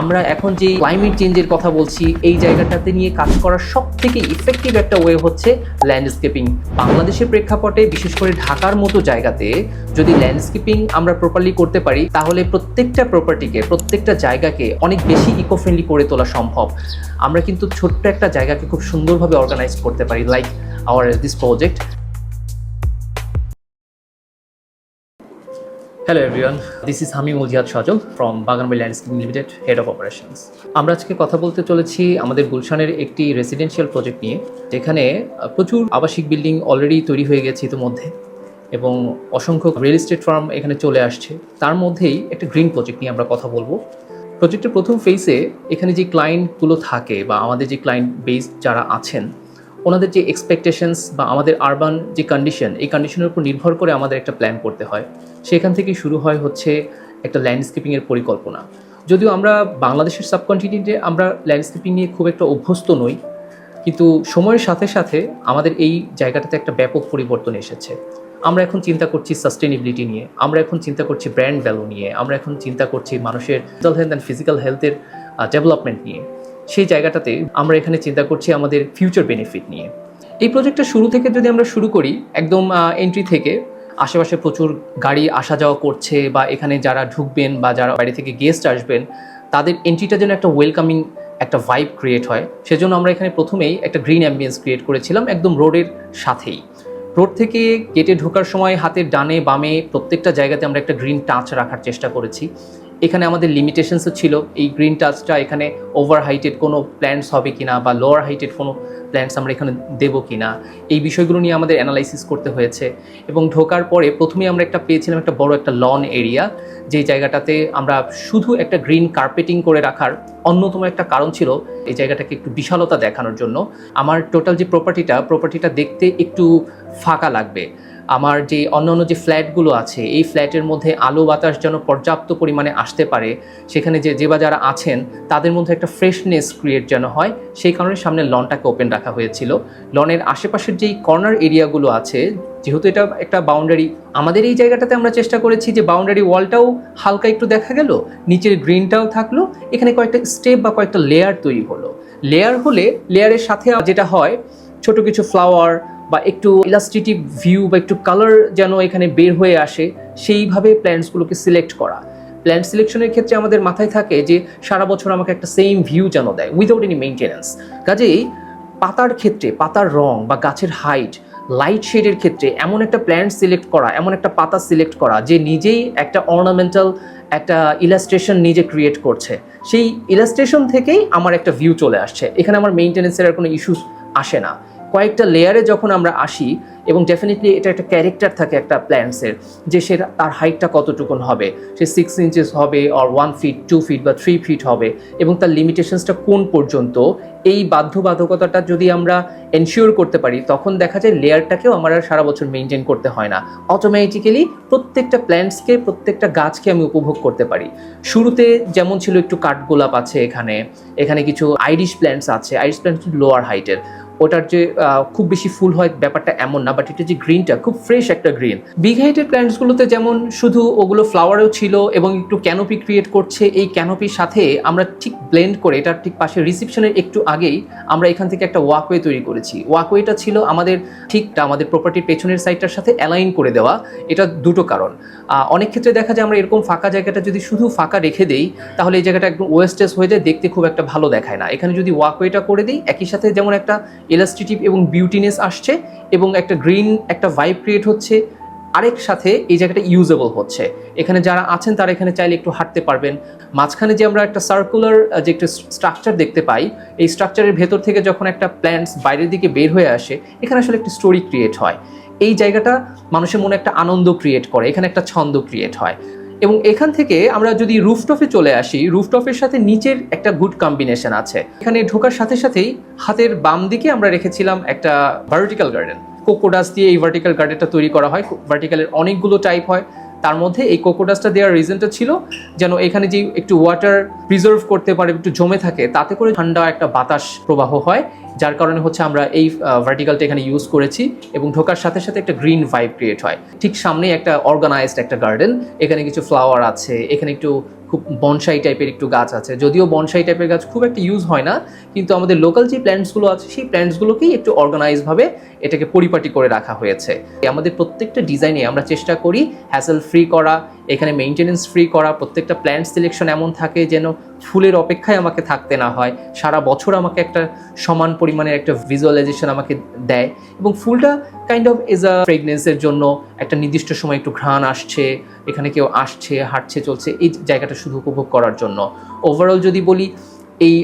আমরা এখন যে ক্লাইমেট চেঞ্জের কথা বলছি, এই জায়গাটাতে নিয়ে কাজ করার সব থেকে ইফেক্টিভ একটা ওয়ে হচ্ছে ল্যান্ডস্কেপিং বাংলাদেশের প্রেক্ষাপটে, বিশেষ করে ঢাকার মতো জায়গাতে, যদি ল্যান্ডস্কেপিং আমরা প্রপারলি করতে পারি, তাহলে প্রত্যেকটা প্রপার্টিকে প্রত্যেকটা জায়গাকে অনেক বেশি ইকো ফ্রেন্ডলি করে তোলা সম্ভব। আমরা কিন্তু ছোট্ট একটা জায়গাকে খুব সুন্দরভাবে অর্গানাইজ করতে পারি like our this project hello everyone this is Hamim Uziad Sajal from Baganbari landscaping limited head of operations আমরা আজকে কথা বলতে চলেছি আমাদের গুলশানের একটি রেসিডেন্সিয়াল প্রজেক্ট নিয়ে, যেখানে প্রচুর আবাসিক বিল্ডিং অলরেডি তৈরি হয়ে গেছে ইতিমধ্যে, এবং অসংখ্য রিয়েল এস্টেট ফার্ম এখানে চলে আসছে। তার মধ্যেই একটা গ্রিন প্রজেক্ট নিয়ে আমরা কথা বলব। প্রজেক্টের প্রথম ফেজে এখানে যে ক্লায়েন্টগুলো থাকে বা আমাদের যে ক্লায়েন্ট বেস যারা আছেন ওনাদের যে এক্সপেকটেশনস বা আমাদের আরবান যে কন্ডিশন এই কন্ডিশনের উপর নির্ভর করে আমাদের একটা প্ল্যান করতে হয়। সেখান থেকে শুরু হয় হচ্ছে একটা ল্যান্ডস্কেপিংয়ের পরিকল্পনা। যদিও আমরা বাংলাদেশের সাবকন্টিনেন্টে আমরা ল্যান্ডস্কেপিং নিয়ে খুব একটা অভ্যস্ত নই, কিন্তু সময়ের সাথে সাথে আমাদের এই জায়গাটাতে একটা ব্যাপক পরিবর্তন এসেছে। আমরা এখন চিন্তা করছি সাস্টেনেবিলিটি নিয়ে, আমরা এখন চিন্তা করছি ব্র্যান্ড ভ্যালু নিয়ে, আমরা এখন চিন্তা করছি মানুষের মেন্টাল হেলথ অ্যান্ড ফিজিক্যাল হেলথের ডেভেলপমেন্ট নিয়ে। সেই জায়গাটাতে আমরা এখানে চিন্তা করছি আমাদের ফিউচার বেনিফিট নিয়ে। এই প্রজেক্টটা শুরু থেকে যদি আমরা শুরু করি, একদম এন্ট্রি থেকে আশেপাশে প্রচুর গাড়ি আসা যাওয়া করছে বা এখানে যারা ঢুকবেন বা যারা বাইরে থেকে গেস্ট আসবেন, তাদের এন্ট্রিটা যেন একটা ওয়েলকামিং একটা ভাইব ক্রিয়েট হয়। সেজন্য আমরা এখানে প্রথমেই একটা গ্রিন অ্যাম্বিয়েন্স ক্রিয়েট করেছিলাম একদম রোডের সাথেই। রোড থেকে গেটে ঢোকার সময় হাতের ডানে বামে প্রত্যেকটা জায়গাতে আমরা একটা গ্রিন টাচ রাখার চেষ্টা করেছি। এখানে আমাদের লিমিটেশনসও ছিল। এই গ্রিন টাচটা এখানে ওভার হাইটেড কোনো প্ল্যান্টস হবে কিনা বা লোয়ার হাইটেড কোনো প্ল্যান্টস আমরা এখানে দেবো কিনা, এই বিষয়গুলো নিয়ে আমাদের অ্যানালাইসিস করতে হয়েছে। এবং ঢোকার পরে প্রথমেই আমরা একটা পেয়েছিলাম একটা বড় একটা লন এরিয়া যে জায়গাটাতে আমরা শুধু একটা গ্রিন কার্পেটিং করে রাখার অন্যতম একটা কারণ ছিল এই জায়গাটাকে একটু বিশালতা দেখানোর জন্য। আমার টোটাল যে প্রপার্টিটা প্রপার্টিটা দেখতে একটু ফাঁকা লাগবে। আমার যে অন্যান্য যে ফ্ল্যাটগুলো আছে, এই ফ্ল্যাটের মধ্যে আলো বাতাস যেন পর্যাপ্ত পরিমাণে আসতে পারে, সেখানে যে যে বা যারা আছেন, তাদের মধ্যে একটা ফ্রেশনেস ক্রিয়েট যেন হয়, সেই কারণে সামনে লনটাকে ওপেন রাখা হয়েছিল। লনের আশেপাশের যেই কর্নার এরিয়াগুলো আছে, যেহেতু এটা একটা বাউন্ডারি আমাদের এই জায়গাটাতে আমরা চেষ্টা করেছি যে বাউন্ডারি ওয়ালটাও হালকা একটু দেখা গেল, নিচের গ্রিনটাও থাকল, এখানে কয়েকটা স্টেপ বা কয়েকটা লেয়ার তৈরি হলো। লেয়ার হলে লেয়ারের সাথে যেটা হয়, ছোট কিছু ফ্লাওয়ার বা একটু ইলাস্ট্রেটিভ ভিউ বা একটু কালার যেন এখানে বের হয়ে আসে, সেইভাবে প্ল্যান্টসগুলোকে সিলেক্ট করা। প্ল্যান্ট সিলেকশনের ক্ষেত্রে আমাদের মাথায় থাকে যে, সারা বছর আমাকে একটা সেম ভিউ যেন দেয় উইদাউট এনি মেনটেন্যান্স কাজেই পাতার ক্ষেত্রে, পাতার রং বা গাছের হাইট লাইট শেডের ক্ষেত্রে এমন একটা প্ল্যান্ট সিলেক্ট করা, এমন একটা পাতা সিলেক্ট করা যে নিজেই একটা অর্নামেন্টাল একটা ইলাস্ট্রেশন নিজে ক্রিয়েট করছে। সেই ইলাস্ট্রেশন থেকেই আমার একটা ভিউ চলে আসছে। এখানে আমার মেনটেন্যান্সের আর কোনো ইস্যুস আসে না। কয়েকটা লেয়ারে যখন আমরা আসি, এবং ডেফিনেটলি এটা একটা ক্যারেক্টার থাকে একটা প্ল্যান্টসের যে সে তার হাইটটা কতটুকুন হবে? সে সিক্স ইঞ্চেস হবে আর ওয়ান ফিট টু ফিট বা থ্রি ফিট হবে, এবং তার লিমিটেশনসটা কোন পর্যন্ত? এই বাধ্যবাধকতাটা যদি আমরা এনশিওর করতে পারি, তখন দেখা যায় লেয়ারটাকেও আমার আর সারা বছর মেনটেন করতে হয় না। অটোমেটিক্যালি প্রত্যেকটা প্ল্যান্টসকে প্রত্যেকটা গাছকে আমি উপভোগ করতে পারি। শুরুতে যেমন ছিল একটু কাঠগোলাপ আছে এখানে এখানে কিছু আইরিশ প্ল্যান্টস আছে আইরিশ প্ল্যান্টস লোয়ার হাইটের ওটার যে খুব বেশি ফুল হয় ব্যাপারটা এমন না বাট এটা যে গ্রিনটা খুব ফ্রেশ একটা গ্রিন বিগ হাইটের প্ল্যান্টসগুলোতে যেমন শুধু ওগুলো ফ্লাওয়ারও ছিল এবং একটু ক্যানোপি ক্রিয়েট করছে, এই ক্যানোপির সাথে আমরা ঠিক ব্লেন্ড করে, এটার ঠিক পাশে রিসিপশনের একটু আগেই আমরা এখান থেকে একটা ওয়াকওয়ে তৈরি করেছি। ওয়াকওয়েটা ছিল আমাদের ঠিকটা, আমাদের প্রপার্টির পেছনের সাইডটার সাথে অ্যালাইন করে দেওয়া, এটা দুটো কারণ। অনেক ক্ষেত্রে দেখা যায় আমরা এরকম ফাঁকা জায়গাটা যদি শুধু ফাঁকা রেখে দেই, তাহলে এই জায়গাটা একদম ওয়েস্টেজ হয়ে যায়, দেখতে খুব একটা ভালো দেখায় না। এখানে যদি ওয়াকওয়েটা করে দিই, একই সাথে যেমন একটা ইলাস্ট্রেটিভ এবং বিউটিনেস আসছে এবং একটা গ্রিন একটা ভাইব ক্রিয়েট হচ্ছে, আরেক সাথে এই জায়গাটা ইউজেবল হচ্ছে। এখানে যারা আছেন, তারা এখানে চাইলে একটু হাঁটতে পারবেন। মাঝখানে যে আমরা একটা সার্কুলার যে একটা স্ট্রাকচার দেখতে পাই, এই স্ট্রাকচারের ভেতর থেকে যখন একটা প্ল্যান্টস বাইরের দিকে বের হয়ে আসে, এখানে আসলে একটা স্টোরি ক্রিয়েট হয়। এই জায়গাটা মানুষের মনে একটা আনন্দ ক্রিয়েট করে, এখানে একটা ছন্দ ক্রিয়েট হয়। এবং এখান থেকে আমরা যদি রুফটপে চলে আসি রুফটপের সাথে নিচের একটা গুড কম্বিনেশন আছে। এখানে ঢোকার সাথে সাথেই হাতের বাম দিকে আমরা রেখেছিলাম একটা ভার্টিক্যাল গার্ডেন কোকোডাস দিয়ে এই ভার্টিক্যাল গার্ডেনটা তৈরি করা হয়। ভার্টিক্যালের অনেকগুলো টাইপ হয়। তার মধ্যে এই কোকোডাসটা দেওয়ার রিজনটা ছিল যেন এখানে যে একটু ওয়াটার প্রিজার্ভ করতে পারে, একটু জমে থাকে, তাতে করে ঠান্ডা একটা বাতাস প্রবাহ হয়, যার কারণে হচ্ছে আমরা এই ভার্টিকালটা এখানে ইউজ করেছি এবং ঢোকার সাথে সাথে একটা গ্রিন ভাইব ক্রিয়েট হয়। ঠিক সামনেই একটা অর্গানাইজড একটা গার্ডেন এখানে কিছু ফ্লাওয়ার আছে, এখানে একটু খুব বনসাই টাইপের একটু গাছ আছে। যদিও বনসাই টাইপের গাছ খুব একটা ইউজ হয় না, কিন্তু আমাদের লোকাল যে প্ল্যান্টসগুলো আছে, সেই প্ল্যান্টসগুলোকেই একটু অর্গানাইজভাবে এটাকে পরিপাটি করে রাখা হয়েছে। আমাদের প্রত্যেকটা ডিজাইনে আমরা চেষ্টা করি হ্যাসেল ফ্রি করা, এখানে মেনটেনেন্স ফ্রি করা, প্রত্যেকটা প্ল্যান্ট সিলেকশন এমন থাকে যেন ফুলের অপেক্ষায় আমাকে থাকতে না হয়। সারা বছর আমাকে একটা সমান পরিমাণের একটা ভিজুয়ালাইজেশন আমাকে দেয় এবং ফুলটা কাইন্ড অফ এজ আ প্রেগনেন্সের জন্য একটা নির্দিষ্ট সময় একটু ঘ্রাণ আসছে, এখানে কেউ আসছে, হাঁটছে, চলছে, এই জায়গাটা শুধু উপভোগ করার জন্য। ওভারঅল যদি বলি এই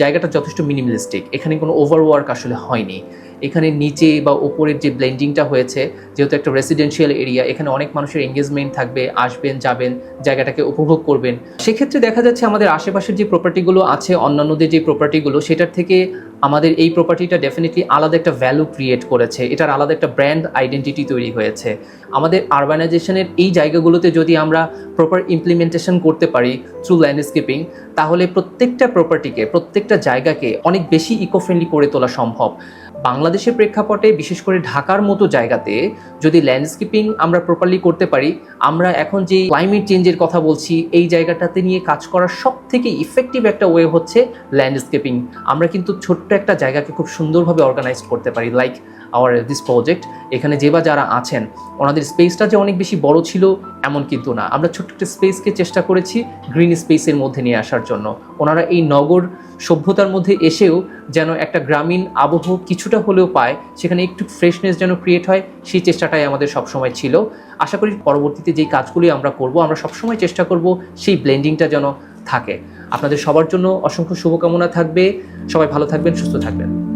জায়গাটা যথেষ্ট মিনিমালিস্টিক এখানে কোনো ওভারওয়ার্ক আসলে হয়নি। এখানে নিচে বা ওপরের যে ব্লেন্ডিংটা হয়েছে, যেহেতু একটা রেসিডেন্সিয়াল এরিয়া এখানে অনেক মানুষের এঙ্গেজমেন্ট থাকবে, আসবেন, যাবেন, জায়গাটাকে উপভোগ করবেন। সেক্ষেত্রে দেখা যাচ্ছে আমাদের আশেপাশের যে প্রপার্টিগুলো আছে, অন্যান্যদের যে প্রপার্টিগুলো সেটার থেকে আমাদের এই প্রপার্টিটা ডেফিনেটলি আলাদা একটা ভ্যালু ক্রিয়েট করেছে। এটার আলাদা একটা ব্র্যান্ড আইডেন্টিটি তৈরি হয়েছে। আমাদের আরবানাইজেশনের এই জায়গাগুলোতে যদি আমরা প্রপার ইমপ্লিমেন্টেশন করতে পারি থ্রু ল্যান্ডস্কেপিং তাহলে প্রত্যেকটা প্রপার্টিকে প্রত্যেকটা জায়গাকে অনেক বেশি ইকো ফ্রেন্ডলি করে তোলা সম্ভব। বাংলাদেশের প্রেক্ষাপটে, বিশেষ করে ঢাকার মতো জায়গাতে যদি ল্যান্ডস্কেপিং আমরা প্রপারলি করতে পারি, আমরা এখন যে ক্লাইমেট চেঞ্জের কথা বলছি, এই জায়গাটাতে নিয়ে কাজ করার সব থেকে ইফেক্টিভ একটা ওয়ে হচ্ছে ল্যান্ডস্কেপিং আমরা কিন্তু ছোট্ট একটা জায়গাকে খুব সুন্দরভাবে অর্গানাইজ করতে পারি লাইক আওয়ার দিস প্রজেক্ট এখানে যে বা যারা আছেন, ওনাদের স্পেসটা যে অনেক বেশি বড় ছিল, এমন কিন্তু না। আমরা ছোট্ট একটা স্পেসকে চেষ্টা করেছি গ্রিন স্পেসের মধ্যে নিয়ে আসার জন্য। ওনারা এই নগর সভ্যতার মধ্যে এসেও যেন একটা গ্রামীণ আবহ কিছুটা হলেও পায়, সেখানে একটু ফ্রেশনেস যেন ক্রিয়েট হয়, সেই চেষ্টাটাই আমাদের সবসময় ছিল। আশা করি পরবর্তীতে যেই কাজগুলি আমরা করব, আমরা সবসময় চেষ্টা করব সেই ব্লেন্ডিংটা যেন থাকে। আপনাদের সবার জন্য অসংখ্য শুভকামনা থাকবে। সবাই ভালো থাকবেন, সুস্থ থাকবেন।